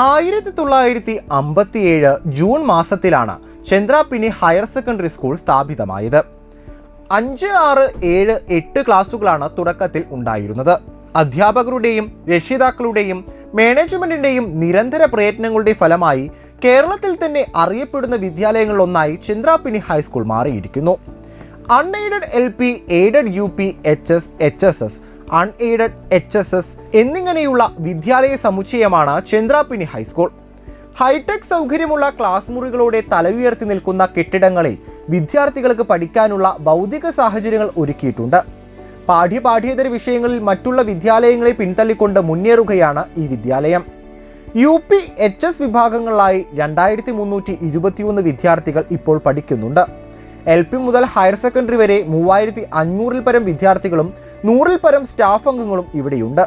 ആയിരത്തി തൊള്ളായിരത്തി അമ്പത്തിയേഴ് ജൂൺ മാസത്തിലാണ് ചന്ദ്രാപിനി ഹയർ സെക്കൻഡറി സ്കൂൾ സ്ഥാപിതമായത്. അഞ്ച് ആറ് ഏഴ് എട്ട് ക്ലാസ്സുകളാണ് തുടക്കത്തിൽ ഉണ്ടായിരുന്നത്. അധ്യാപകരുടെയും രക്ഷിതാക്കളുടെയും മാനേജ്മെന്റിന്റെയും നിരന്തര പ്രയത്നങ്ങളുടെ ഫലമായി കേരളത്തിൽ തന്നെ അറിയപ്പെടുന്ന വിദ്യാലയങ്ങളിലൊന്നായി ചന്ദ്രാപിനി ഹൈസ്കൂൾ മാറിയിരിക്കുന്നു. Unaided L P aided U P H S H S S unaided H S S എന്നിങ്ങനെയുള്ള വിദ്യാലയ സമുച്ചയമാണ് ചന്ദ്രാപിനി ഹൈസ്കൂൾ. ഹൈടെക് സൗകര്യമുള്ള ക്ലാസ് മുറികളോടെ തല ഉയർത്തി നിൽക്കുന്ന കെട്ടിടങ്ങളിൽ വിദ്യാർത്ഥികൾക്ക് പഠിക്കാനുള്ള ഭൗതിക സാഹചര്യങ്ങൾ ഒരുക്കിയിട്ടുണ്ട്. പാഠ്യ പാഠ്യേതര വിഷയങ്ങളിൽ മറ്റുള്ള വിദ്യാലയങ്ങളെ പിന്തള്ളിക്കൊണ്ട് മുന്നേറുകയാണ് ഈ വിദ്യാലയം. യു പി എച്ച് എസ് വിഭാഗങ്ങളിലായി രണ്ടായിരത്തി മുന്നൂറ്റി ഇരുപത്തിയൊന്ന് വിദ്യാർത്ഥികൾ ഇപ്പോൾ പഠിക്കുന്നുണ്ട്. എൽ പി മുതൽ ഹയർ സെക്കൻഡറി വരെ മൂവായിരത്തി അഞ്ഞൂറിൽ പരം വിദ്യാർത്ഥികളും നൂറിൽ പരം സ്റ്റാഫ് അംഗങ്ങളും ഇവിടെയുണ്ട്.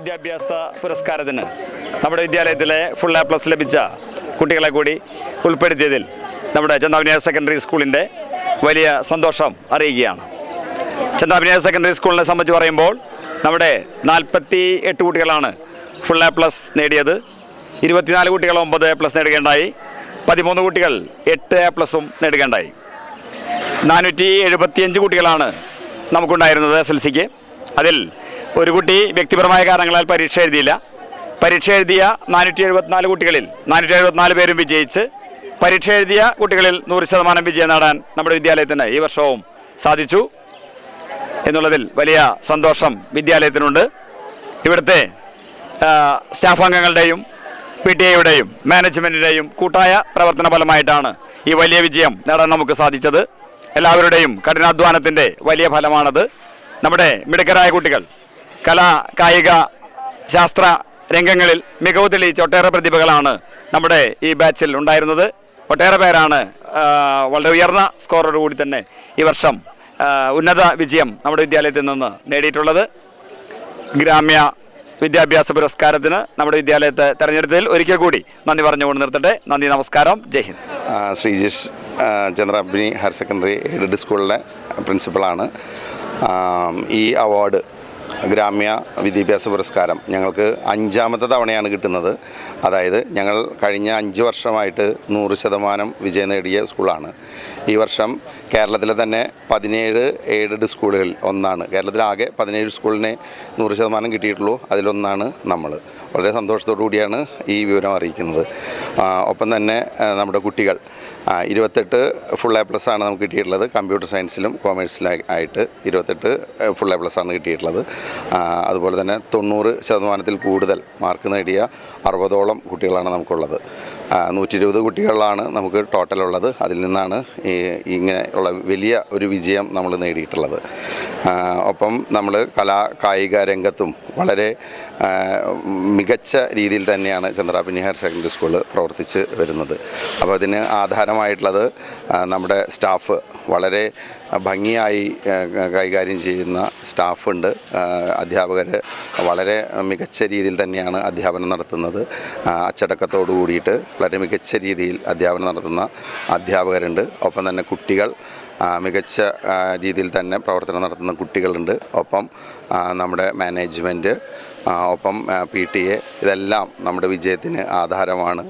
വിദ്യാഭ്യാസ പുരസ്കാരത്തിന് നമ്മുടെ വിദ്യാലയത്തിലെ ഫുൾ എ പ്ലസ് ലഭിച്ച കുട്ടികളെ കൂടി ഉൾപ്പെടുത്തിയതിൽ നമ്മുടെ ചന്ദാവിനിയ സെക്കൻഡറി സ്കൂളിന്റെ വലിയ സന്തോഷം അറിയുകയാണ് ചന്ദാവിനിയ സെക്കൻഡറി സ്കൂളിനെ സംബന്ധിച്ച് പറയുമ്പോൾ നമ്മുടെ നാൽപ്പത്തി എട്ട് കുട്ടികളാണ് ഫുൾ എ പ്ലസ് നേടിയത്. ഇരുപത്തിനാല് കുട്ടികൾ ഒമ്പത് എ പ്ലസ് നേടുകയുണ്ടായി. പതിമൂന്ന് കുട്ടികൾ എട്ട് എ പ്ലസും നേടുകയുണ്ടായി. നാനൂറ്റി എഴുപത്തിയഞ്ച് കുട്ടികളാണ് നമുക്കുണ്ടായിരുന്നത് എസ് എൽ സിക്ക് അതിൽ ഒരു കുട്ടി വ്യക്തിപരമായ കാരണങ്ങളാൽ പരീക്ഷ എഴുതിയില്ല. പരീക്ഷ എഴുതിയ നാനൂറ്റി എഴുപത്തിനാല് കുട്ടികളിൽ നാനൂറ്റി എഴുപത്തിനാല് പേരും വിജയിച്ച് പരീക്ഷ എഴുതിയ കുട്ടികളിൽ നൂറ് ശതമാനം വിജയം നേടാൻ നമ്മുടെ വിദ്യാലയത്തിന് ഈ വർഷവും സാധിച്ചു എന്നുള്ളതിൽ വലിയ സന്തോഷം വിദ്യാലയത്തിനുണ്ട്. ഇവിടുത്തെ സ്റ്റാഫ് അംഗങ്ങളുടെയും പി ടി എയുടെയും മാനേജ്മെന്റിന്റെയും കൂട്ടായ പ്രവർത്തന ഫലമായിട്ടാണ് ഈ വലിയ വിജയം നേടാൻ നമുക്ക് സാധിച്ചത്. എല്ലാവരുടെയും കഠിനാധ്വാനത്തിന്റെ വലിയ ഫലമാണത്. നമ്മുടെ മിടുക്കരായ കുട്ടികൾ കലാ കായിക ശാസ്ത്ര രംഗങ്ങളിൽ മികവ് തെളിയിച്ച ഒട്ടേറെ പ്രതിഭകളാണ് നമ്മുടെ ഈ ബാച്ചിൽ ഉണ്ടായിരുന്നത്. ഒട്ടേറെ പേരാണ് വളരെ ഉയർന്ന സ്കോറോടുകൂടി തന്നെ ഈ വർഷം ഉന്നത വിജയം നമ്മുടെ വിദ്യാലയത്തിൽ നിന്ന് നേടിയിട്ടുള്ളത്. ഗ്രാമ്യ വിദ്യാഭ്യാസ പുരസ്കാരത്തിന് നമ്മുടെ വിദ്യാലയത്തെ തെരഞ്ഞെടുത്തതിൽ ഒരിക്കൽ കൂടി നന്ദി പറഞ്ഞുകൊണ്ട് നിർത്തട്ടെ. നന്ദി നമസ്കാരം. ജയ് ഹിന്ദ്. ശ്രീജേഷ് ആ, ചന്ദ്രാബിനി ഹയർ സെക്കൻഡറി എയ്ഡഡ് സ്കൂളിലെ പ്രിൻസിപ്പളാണ്. ഈ അവാർഡ് ഗ്രാമ്യ വിദ്യാഭ്യാസ പുരസ്കാരം. ഞങ്ങൾക്ക് അഞ്ചാമത്തെ തവണയാണ് കിട്ടുന്നത്. അതായത് ഞങ്ങൾ കഴിഞ്ഞ അഞ്ച് വർഷമായിട്ട് നൂറ് ശതമാനം വിജയം നേടിയ സ്കൂളാണ്. ഈ വർഷം കേരളത്തിലെ തന്നെ പതിനേഴ് എയ്ഡഡ് സ്കൂളുകളിൽ ഒന്നാണ്. കേരളത്തിലാകെ പതിനേഴ് സ്കൂളിനെ നൂറ് ശതമാനം കിട്ടിയിട്ടുള്ളൂ. അതിലൊന്നാണ് നമ്മൾ വളരെ സന്തോഷത്തോടു കൂടിയാണ് ഈ വിവരം അറിയിക്കുന്നത്. ഒപ്പം തന്നെ നമ്മുടെ കുട്ടികൾ. ഇരുപത്തെട്ട് ഫുൾ എ പ്ലസ് ആണ് നമുക്ക് കിട്ടിയിട്ടുള്ളത്. കമ്പ്യൂട്ടർ സയൻസിലും കോമേഴ്സിലും ആയിട്ട് ഇരുപത്തെട്ട് ഫുൾ എ പ്ലസ് ആണ് കിട്ടിയിട്ടുള്ളത്. അതുപോലെ തന്നെ തൊണ്ണൂറ് ശതമാനത്തിൽ കൂടുതൽ മാർക്ക് നേടിയ അറുപതോളം കുട്ടികളാണ് നമുക്കുള്ളത്. നൂറ്റി ഇരുപത് കുട്ടികളാണ് നമുക്ക് ടോട്ടലുള്ളത്. അതിൽ നിന്നാണ് ഈ ഇങ്ങനെ ഉള്ള വലിയ ഒരു വിജയം നമ്മൾ നേടിയിട്ടുള്ളത്. ഒപ്പം നമ്മൾ കലാ കായിക രംഗത്തും വളരെ മികച്ച രീതിയിൽ തന്നെയാണ് ചന്ദ്രാപിന്നി ഹയർ സെക്കൻഡറി സ്കൂൾ പ്രവർത്തിച്ച് വരുന്നത്. അപ്പോൾ അതിന് ആധാരമായിട്ടുള്ളത് നമ്മുടെ സ്റ്റാഫ് വളരെ ഭംഗിയായി കൈകാര്യം ചെയ്യുന്ന സ്റ്റാഫുണ്ട്. അധ്യാപകർ വളരെ മികച്ച രീതിയിൽ തന്നെയാണ് അധ്യാപനം നടത്തുന്നത്. അച്ചടക്കത്തോടു കൂടിയിട്ട് വളരെ മികച്ച രീതിയിൽ അധ്യാപനം നടത്തുന്ന അധ്യാപകരുണ്ട്. ഒപ്പം തന്നെ കുട്ടികൾ മികച്ച രീതിയിൽ തന്നെ പ്രവർത്തനം നടത്തുന്ന കുട്ടികളുണ്ട്. ഒപ്പം നമ്മുടെ മാനേജ്മെന്റ് ഒപ്പം പി ടി എ ഇതെല്ലാം നമ്മുടെ വിജയത്തിന് ആധാരമാണ്.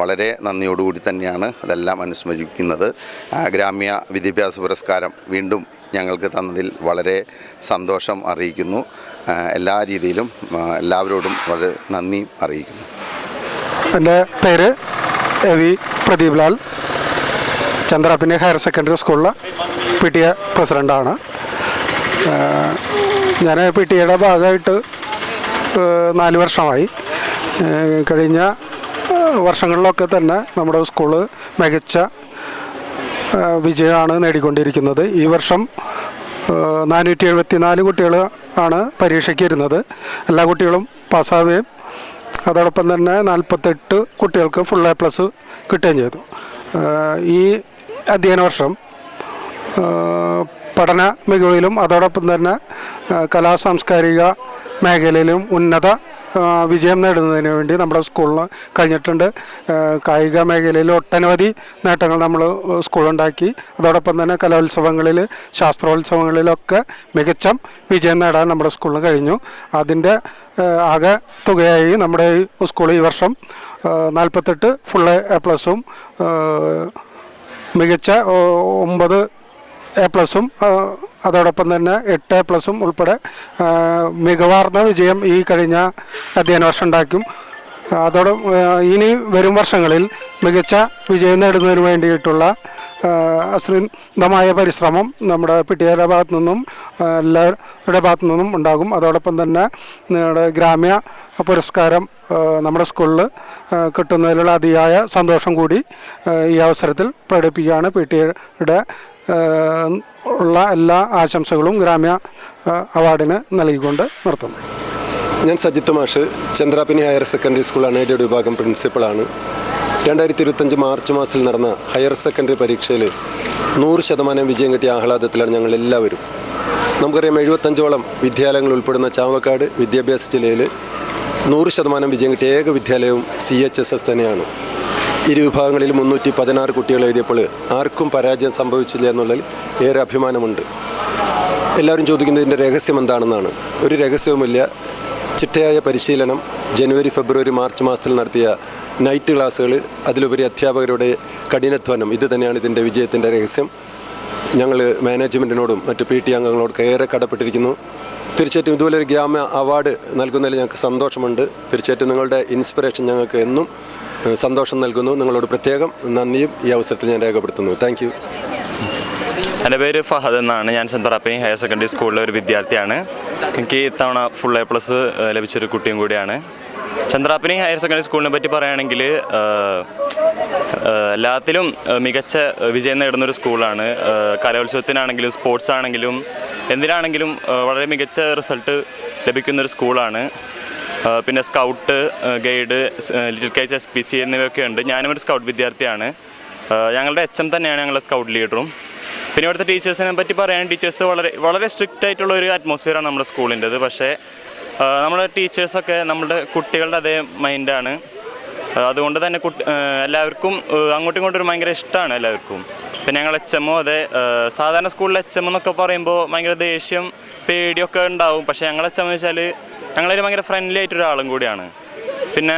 വളരെ നന്ദിയോടുകൂടി തന്നെയാണ് ഇതെല്ലാം അനുസ്മരിക്കുന്നത്. ഗ്രാമ്യ വിദ്യാഭ്യാസ പുരസ്കാരം വീണ്ടും ഞങ്ങൾക്ക് തന്നതിൽ വളരെ സന്തോഷം അറിയിക്കുന്നു. എല്ലാ രീതിയിലും എല്ലാവരോടും വളരെ നന്ദി അറിയിക്കുന്നു. എന്റെ പേര് എ വി പ്രദീപ് ലാൽ ചന്ദ്രാപ്പിന്റെ ഹയർ സെക്കൻഡറി സ്കൂളിലെ പി ടി എ പ്രസിഡന്റാണ് ഞാൻ പി ടി എയുടെ ഭാഗമായിട്ട് നാല് വർഷമായി. കഴിഞ്ഞ വർഷങ്ങളിലൊക്കെ തന്നെ നമ്മുടെ സ്കൂൾ മികച്ച വിജയമാണ് നേടിക്കൊണ്ടിരിക്കുന്നത്. ഈ വർഷം നാനൂറ്റി എഴുപത്തി നാല് കുട്ടികൾ ആണ് പരീക്ഷയ്ക്ക് ഇരുന്നത് എല്ലാ കുട്ടികളും പാസ്സാവുകയും അതോടൊപ്പം തന്നെ നാൽപ്പത്തെട്ട് കുട്ടികൾക്ക് ഫുൾ എ പ്ലസ് കിട്ടുകയും ചെയ്തു. ഈ അധ്യയന വർഷം പഠന മികവിലും അതോടൊപ്പം തന്നെ കലാ സാംസ്കാരിക മേഖലയിലും ഉന്നത വിജയം നേടുന്നതിന് വേണ്ടി നമ്മുടെ സ്കൂളിൽ കഴിഞ്ഞിട്ടുണ്ട്. കായിക മേഖലയിൽ ഒട്ടനവധി നേട്ടങ്ങൾ നമ്മൾ സ്കൂളുണ്ടാക്കി. അതോടൊപ്പം തന്നെ കലോത്സവങ്ങളിൽ ശാസ്ത്രോത്സവങ്ങളിലൊക്കെ മികച്ച വിജയം നേടാൻ നമ്മുടെ സ്കൂളിന് കഴിഞ്ഞു. അതിന്റെ ആകെ തുകയായി നമ്മുടെ സ്കൂൾ ഈ വർഷം നാൽപ്പത്തെട്ട് ഫുൾ എ പ്ലസും മികച്ച ഒമ്പത് എ പ്ലസും അതോടൊപ്പം തന്നെ എട്ട് പ്ലസും ഉൾപ്പെടെ മികവാർന്ന വിജയം ഈ കഴിഞ്ഞ അധ്യയന വർഷം ഉണ്ടാക്കും അതോടെ ഇനി വരും വർഷങ്ങളിൽ മികച്ച വിജയം നേടുന്നതിന് വേണ്ടിയിട്ടുള്ള അശ്രിതമായ പരിശ്രമം നമ്മുടെ പിട്ടിയുടെ ഭാഗത്തു നിന്നും എല്ലാവരുടെ ഭാഗത്തു നിന്നും ഉണ്ടാകും. അതോടൊപ്പം തന്നെ നിങ്ങളുടെ ഗ്രാമ്യ പുരസ്കാരം നമ്മുടെ സ്കൂളിൽ കിട്ടുന്നതിലുള്ള അതിയായ സന്തോഷം കൂടി ഈ അവസരത്തിൽ പ്രകടിപ്പിക്കുകയാണ് പി ഉള്ള എല്ലാ ആശംസകളും ഗ്രാമ്യ അവാർഡിന് നൽകിക്കൊണ്ട് നിർത്തുന്നു. ഞാൻ സജിത്ത് മാഷ് Chandrappinni higher secondary school unaided വിഭാഗം പ്രിൻസിപ്പളാണ്. രണ്ടായിരത്തി ഇരുപത്തഞ്ച് മാർച്ച് മാസത്തിൽ നടന്ന ഹയർ സെക്കൻഡറി പരീക്ഷയിൽ നൂറ് ശതമാനം വിജയം കിട്ടിയ ആഹ്ലാദത്തിലാണ് ഞങ്ങൾ എല്ലാവരും നമുക്കറിയാം എഴുപത്തഞ്ചോളം വിദ്യാലയങ്ങൾ ഉൾപ്പെടുന്ന ചാവക്കാട് വിദ്യാഭ്യാസ ജില്ലയിൽ നൂറ് ശതമാനം വിജയം കിട്ടിയ ഏക വിദ്യാലയവും സി എച്ച് എസ് എസ് തന്നെയാണ്. ഇരു വിഭാഗങ്ങളിൽ മുന്നൂറ്റി പതിനാറ് കുട്ടികൾ എഴുതിയപ്പോൾ ആർക്കും പരാജയം സംഭവിച്ചില്ല എന്നുള്ളതിൽ ഏറെ അഭിമാനമുണ്ട്. എല്ലാവരും ചോദിക്കുന്നത് ഇതിന്റെ രഹസ്യം എന്താണെന്നാണ്. ഒരു രഹസ്യവുമില്ല. ചിട്ടയായ പരിശീലനം ജനുവരി ഫെബ്രുവരി മാർച്ച് മാസത്തിൽ നടത്തിയ നൈറ്റ് ക്ലാസ്സുകൾ അതിലുപരി അധ്യാപകരുടെ കഠിനാധ്വാനം ഇത് തന്നെയാണ് ഇതിന്റെ വിജയത്തിന്റെ രഹസ്യം. ഞങ്ങൾ മാനേജ്മെന്റിനോടും മറ്റ് പി ടി അംഗങ്ങളോടൊക്കെ ഏറെ കടപ്പെട്ടിരിക്കുന്നു. തീർച്ചയായിട്ടും ഇതുപോലെ ഒരു ഗ്രാമ അവാർഡ് നൽകുന്നതിൽ ഞങ്ങൾക്ക് സന്തോഷമുണ്ട്. തീർച്ചയായിട്ടും നിങ്ങളുടെ ഇൻസ്പിറേഷൻ ഞങ്ങൾക്ക് എന്നും സന്തോഷം നൽകുന്നു. നിങ്ങളോട് പ്രത്യേകം നന്ദിയും ഈ അവസരത്തിൽ ഞാൻ രേഖപ്പെടുത്തുന്നു. താങ്ക് യു എന്റെ പേര് ഫഹദ് എന്നാണ്. ഞാൻ ചന്ദ്രാപ്പി ഹയർ സെക്കൻഡറി സ്കൂളിലെ ഒരു വിദ്യാർത്ഥിയാണ്. എനിക്ക് ഇത്തവണ ഫുൾ എ പ്ലസ് ലഭിച്ചൊരു കുട്ടിയും കൂടിയാണ്. ചന്ദ്രാപ്പനി ഹയർ സെക്കൻഡറി സ്കൂളിനെ പറ്റി പറയുകയാണെങ്കിൽ എല്ലാത്തിലും മികച്ച വിജയം നേടുന്നൊരു സ്കൂളാണ്. കലോത്സവത്തിനാണെങ്കിലും സ്പോർട്സ് ആണെങ്കിലും എന്തിനാണെങ്കിലും വളരെ മികച്ച റിസൾട്ട് ലഭിക്കുന്നൊരു സ്കൂളാണ്. പിന്നെ scout guide little kites S P C എന്നിവയൊക്കെ ഉണ്ട്. ഞാനും ഒരു സ്കൗട്ട് വിദ്യാർത്ഥിയാണ്. ഞങ്ങളുടെ എച്ച് എം തന്നെയാണ് ഞങ്ങളുടെ സ്കൗട്ട് ലീഡറും. പിന്നെ ഇവിടുത്തെ ടീച്ചേഴ്സിനെ പറ്റി പറയാൻ ടീച്ചേഴ്സ് വളരെ വളരെ സ്ട്രിക്റ്റ് ആയിട്ടുള്ള ഒരു അറ്റ്മോസ്ഫിയറാണ് നമ്മുടെ സ്കൂളിന്റെത്. പക്ഷേ നമ്മുടെ ടീച്ചേഴ്സൊക്കെ നമ്മുടെ കുട്ടികളുടെ അതേ മൈൻഡാണ് അതുകൊണ്ട് തന്നെ കുട്ടി എല്ലാവർക്കും അങ്ങോട്ടും ഇങ്ങോട്ടും ഒരു ഭയങ്കര ഇഷ്ടമാണ് എല്ലാവർക്കും. പിന്നെ ഞങ്ങൾ എച്ച് എമ്മോ അതെ സാധാരണ സ്കൂളിൽ എച്ച് എം എന്നൊക്കെ പറയുമ്പോൾ ഭയങ്കര ദേഷ്യം പേടിയൊക്കെ ഉണ്ടാവും. പക്ഷേ ഞങ്ങൾ വെച്ചാൽ ഞങ്ങളൊരു ഭയങ്കര ഫ്രണ്ട്ലി ആയിട്ട് ഒരാളും കൂടിയാണ്. പിന്നെ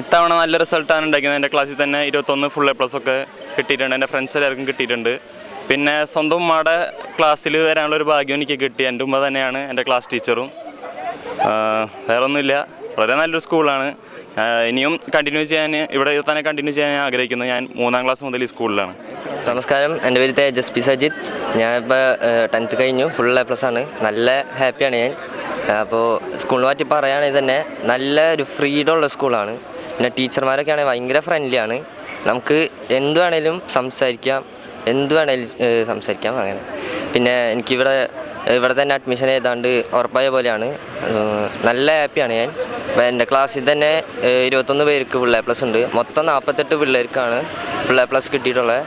ഇത്തവണ നല്ല റിസൾട്ടാണ് ഉണ്ടാക്കുന്നത് എന്റെ ക്ലാസ്സിൽ തന്നെ ഇരുപത്തൊന്ന് ഫുൾ എ പ്ലസ് ഒക്കെ കിട്ടിയിട്ടുണ്ട്. എന്റെ ഫ്രണ്ട്സ് എല്ലാവർക്കും കിട്ടിയിട്ടുണ്ട്. പിന്നെ സ്വന്തം ഉമ്മയുടെ ക്ലാസ്സിൽ വരാനുള്ള ഒരു ഭാഗ്യം എനിക്ക് കിട്ടി. എന്റെ ഉമ്മ തന്നെയാണ് എന്റെ ക്ലാസ് ടീച്ചറും വേറൊന്നുമില്ല. വളരെ നല്ലൊരു സ്കൂളാണ് ഇനിയും കണ്ടിന്യൂ ചെയ്യാൻ ഇവിടെ തന്നെ കണ്ടിന്യൂ ചെയ്യാൻ ഞാൻ ആഗ്രഹിക്കുന്നത് ഞാൻ മൂന്നാം ക്ലാസ് മുതൽ ഈ സ്കൂളിലാണ് നമസ്കാരം. എന്റെ പേര് തേജസ് പി സജിത്ത് ഞാനിപ്പോൾ ടെൻത്ത് കഴിഞ്ഞു. ഫുൾ എ പ്ലസ് ആണ്. നല്ല ഹാപ്പിയാണ് ഞാൻ. അപ്പോൾ സ്കൂളിനെ പറ്റി പറയുകയാണെങ്കിൽ തന്നെ നല്ല ഒരു ഫ്രീഡം ഉള്ള സ്കൂളാണ്. പിന്നെ ടീച്ചർമാരൊക്കെ ആണെങ്കിൽ ഭയങ്കര ഫ്രണ്ട്ലിയാണ് നമുക്ക് എന്ത് വേണേലും സംസാരിക്കാം. എന്ത് വേണേലും സംസാരിക്കാം അങ്ങനെ. പിന്നെ എനിക്കിവിടെ ഇവിടെ തന്നെ അഡ്മിഷൻ ചെയ്താണ്ട് ഉറപ്പായ പോലെയാണ്. നല്ല ഹാപ്പിയാണ് ഞാൻ. എന്റെ ക്ലാസ്സിൽ തന്നെ ഇരുപത്തൊന്ന് പേർക്ക് ഫുൾ പ്ലസ് ഉണ്ട്. മൊത്തം നാൽപ്പത്തെട്ട് പിള്ളേർക്കാണ് ഫുൾ പ്ലസ് കിട്ടിയിട്ടുള്ളത്.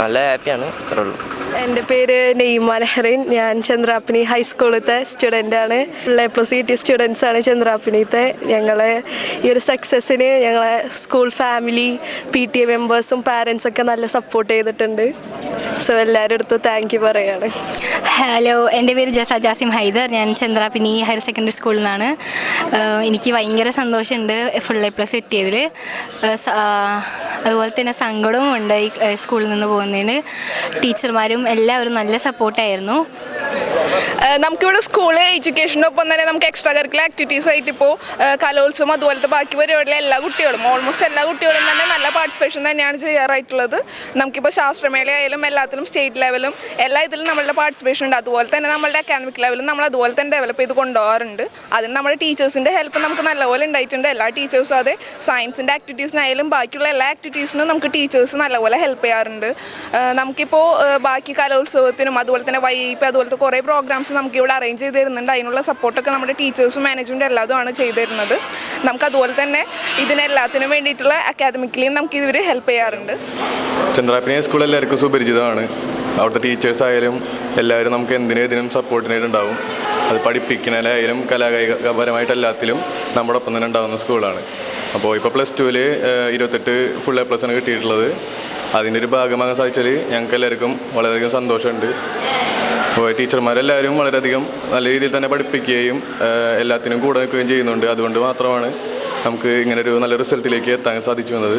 നല്ല ഹാപ്പിയാണ് ഇത്രേ ഉള്ളൂ. എന്റെ പേര് നെയ്മ നെഹ്റിൻ. ഞാൻ ചന്ദ്രാപ്പിനി ഹൈസ്കൂളിലത്തെ സ്റ്റുഡന്റ് ആണ്. എ പ്ലസ് ടി സ്റ്റുഡൻസ് ആണ് ചന്ദ്രാപ്പിനിത്തെ. ഞങ്ങളെ ഈ ഒരു സക്സസ്സിന് ഞങ്ങളെ school family P T A മെമ്പേഴ്സും പാരൻസൊക്കെ നല്ല സപ്പോർട്ട് ചെയ്തിട്ടുണ്ട്. സോ എല്ലാവരുടെ അടുത്തും താങ്ക് യു പറയാണ്. ഹലോ എന്റെ പേര് ജസ ജാസിം ഹൈദർ. ഞാൻ ചന്ദ്രാപിനി ഹയർ സെക്കൻഡറി സ്കൂളിൽ നിന്നാണ് എനിക്ക് ഭയങ്കര സന്തോഷമുണ്ട് ഫുൾ എ പ്ലസ് കിട്ടിയതിൽ അതുപോലെ തന്നെ സങ്കടവും ഉണ്ട് ഈ സ്കൂളിൽ നിന്ന് പോകുന്നതിന്. ടീച്ചർമാരും എല്ലാവരും നല്ല സപ്പോർട്ടായിരുന്നു നമുക്കിവിടെ സ്കൂൾ എഡ്യൂക്കേഷനൊപ്പം തന്നെ നമുക്ക് എക്സ്ട്രാ കരിക്കുലർ ആക്ടിവിറ്റീസ് ആയിട്ട് ഇപ്പോൾ കലോത്സവം അതുപോലത്തെ ബാക്കി പരിപാടിയിലെ എല്ലാ കുട്ടികളും ഓൾമോസ്റ്റ് എല്ലാ കുട്ടികളും തന്നെ നല്ല പാർട്ടിസിപ്പേഷൻ തന്നെയാണ് ചെയ്യാറായിട്ടുള്ളത്. നമുക്കിപ്പോൾ ശാസ്ത്രമേളയായാലും എല്ലാത്തിലും സ്റ്റേറ്റ് ലെവലും എല്ലാ ഇതിലും നമ്മളുടെ പാർട്ടിസിപ്പേഷൻ ഉണ്ട്. അതുപോലെ തന്നെ നമ്മളുടെ അക്കാദമിക് ലെവലും നമ്മൾ അതുപോലെ തന്നെ ഡെവലപ്പ് ചെയ്ത് കൊണ്ടുപോകാറുണ്ട്. അതിന് നമ്മുടെ ടീച്ചേഴ്സിന്റെ ഹെൽപ്പ് നമുക്ക് നല്ലപോലെ ഉണ്ടായിട്ടുണ്ട്. എല്ലാ ടീച്ചേഴ്സും അതെ സയൻസിന്റെ ആക്ടിവിറ്റീസിനായാലും ബാക്കിയുള്ള എല്ലാ ആക്ടിവിറ്റീസിനും നമുക്ക് ടീച്ചേഴ്സ് നല്ലപോലെ ഹെൽപ്പ് ചെയ്യാറുണ്ട്. നമുക്കിപ്പോൾ ബാക്കി കലോത്സവത്തിനും അതുപോലെ തന്നെ വൈപ്പ് അതുപോലത്തെ കുറേ പ്രോഗ്രാംസ് നമുക്ക് ഇവിടെ അറേഞ്ച് ചെയ്ത് തരുന്നുണ്ട്. അതിനുള്ള സപ്പോർട്ടൊക്കെ നമ്മുടെ ടീച്ചേഴ്സും മാനേജ്മെന്റും എല്ലാതുമാണ് ചെയ്തു തരുന്നത്. നമുക്ക് അതുപോലെ തന്നെ ഇതിനെല്ലാത്തിനും വേണ്ടിയിട്ടുള്ള അക്കാദമിക്കലിയും നമുക്ക് ഇവർ ഹെൽപ്പ് ചെയ്യാറുണ്ട്. ചന്ദ്രാപ്രിയ സ്കൂൾ എല്ലാവർക്കും സുപരിചിതമാണ്. അവിടുത്തെ ടീച്ചേഴ്സ് ആയാലും എല്ലാവരും നമുക്ക് എന്തിനും ഇതിനും സപ്പോർട്ടിനായിട്ടുണ്ടാവും അത് പഠിപ്പിക്കണേലായാലും കലാകായികപരമായിട്ട് എല്ലാത്തിലും നമ്മുടെ ഒപ്പം തന്നെ ഉണ്ടാകുന്ന സ്കൂളാണ് അപ്പോൾ ഇപ്പോൾ പ്ലസ് ടുവിൽ ഇരുപത്തെട്ട് ഫുൾ എ പ്ലസ് ആണ് കിട്ടിയിട്ടുള്ളത്. അതിന്റെ ഒരു ഭാഗമാകാൻ സാധിച്ചാൽ ഞങ്ങൾക്ക് എല്ലാവർക്കും വളരെയധികം സന്തോഷമുണ്ട്. അപ്പോൾ ടീച്ചർമാരെല്ലാവരും വളരെയധികം നല്ല രീതിയിൽ തന്നെ പഠിപ്പിക്കുകയും എല്ലാത്തിനും കൂടെ നിൽക്കുകയും ചെയ്യുന്നുണ്ട്. അതുകൊണ്ട് മാത്രമാണ് നമുക്ക് ഇങ്ങനെ ഒരു നല്ല റിസൾട്ടിലേക്ക് എത്താൻ സാധിച്ചു വന്നത്.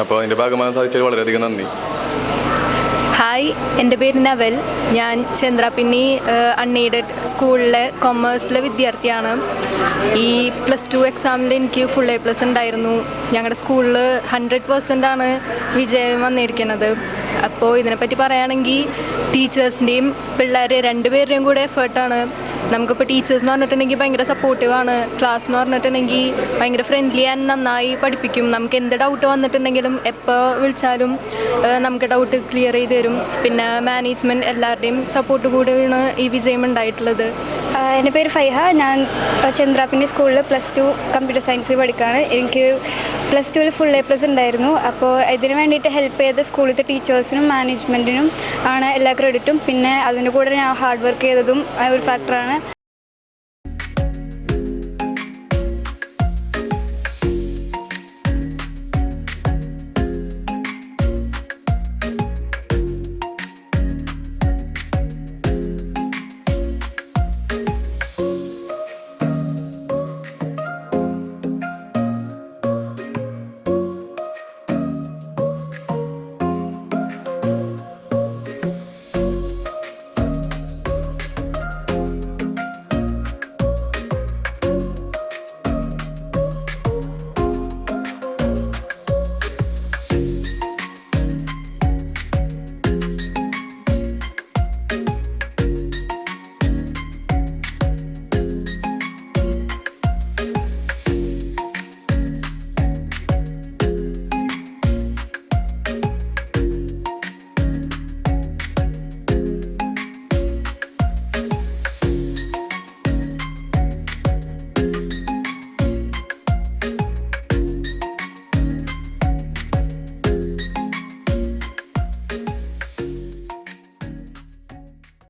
അപ്പോൾ അതിന്റെ ഭാഗമാകാൻ സാധിച്ചത് വളരെയധികം നന്ദി. ഹായ് എന്റെ പേര് നവൽ. ഞാൻ ചന്ദ്രപിന്നി അൺഎയ്ഡഡ് സ്കൂളിലെ കൊമേഴ്സിലെ വിദ്യാർത്ഥിയാണ്. ഈ പ്ലസ് ടു എക്സാമിൽ എനിക്ക് ഫുൾ എ പ്ലസ് ഉണ്ടായിരുന്നു. ഞങ്ങളുടെ സ്കൂളിൽ ഹൺഡ്രഡ് പെർസെന്റ് ആണ് വിജയം വന്നിരിക്കുന്നത്. അപ്പോൾ ഇതിനെപ്പറ്റി പറയുകയാണെങ്കിൽ ടീച്ചേഴ്സിന്റെയും പിള്ളേർ രണ്ടുപേരുടെയും കൂടെ എഫേർട്ടാണ് നമുക്കിപ്പോൾ ടീച്ചേഴ്സ് എന്ന് പറഞ്ഞിട്ടുണ്ടെങ്കിൽ ഭയങ്കര സപ്പോർട്ടീവാണ് ക്ലാസ് എന്ന് പറഞ്ഞിട്ടുണ്ടെങ്കിൽ ഭയങ്കര ഫ്രണ്ട്ലി ആൻഡ് നന്നായി പഠിപ്പിക്കും. നമുക്ക് എന്ത് ഡൗട്ട് വന്നിട്ടുണ്ടെങ്കിലും എപ്പോൾ വിളിച്ചാലും നമുക്ക് ഡൗട്ട് ക്ലിയർ ചെയ്ത് തരും. പിന്നെ മാനേജ്മെന്റ് എല്ലാവരുടെയും സപ്പോർട്ട് കൂടിയാണ് ഈ വിജയം ഉണ്ടായിട്ടുള്ളത്. എന്റെ പേര് ഫൈഹ. ഞാൻ ചന്ദ്രാപ്പിന്റെ സ്കൂളിൽ പ്ലസ് ടു കമ്പ്യൂട്ടർ സയൻസിൽ പഠിക്കുകയാണ് എനിക്ക് പ്ലസ് ടുവിൽ ഫുൾ എ പ്ലസ് ഉണ്ടായിരുന്നു. അപ്പോൾ ഇതിന് വേണ്ടിയിട്ട് ഹെൽപ്പ് ചെയ്ത സ്കൂളിലത്തെ ടീച്ചേഴ്സിനും മാനേജ്മെന്റിനും ആണ് എല്ലാ ക്രെഡിറ്റും പിന്നെ അതിന്റെ കൂടെ ഞാൻ ഹാർഡ് വർക്ക് ചെയ്തതും ഒരു ഫാക്ടറാണ്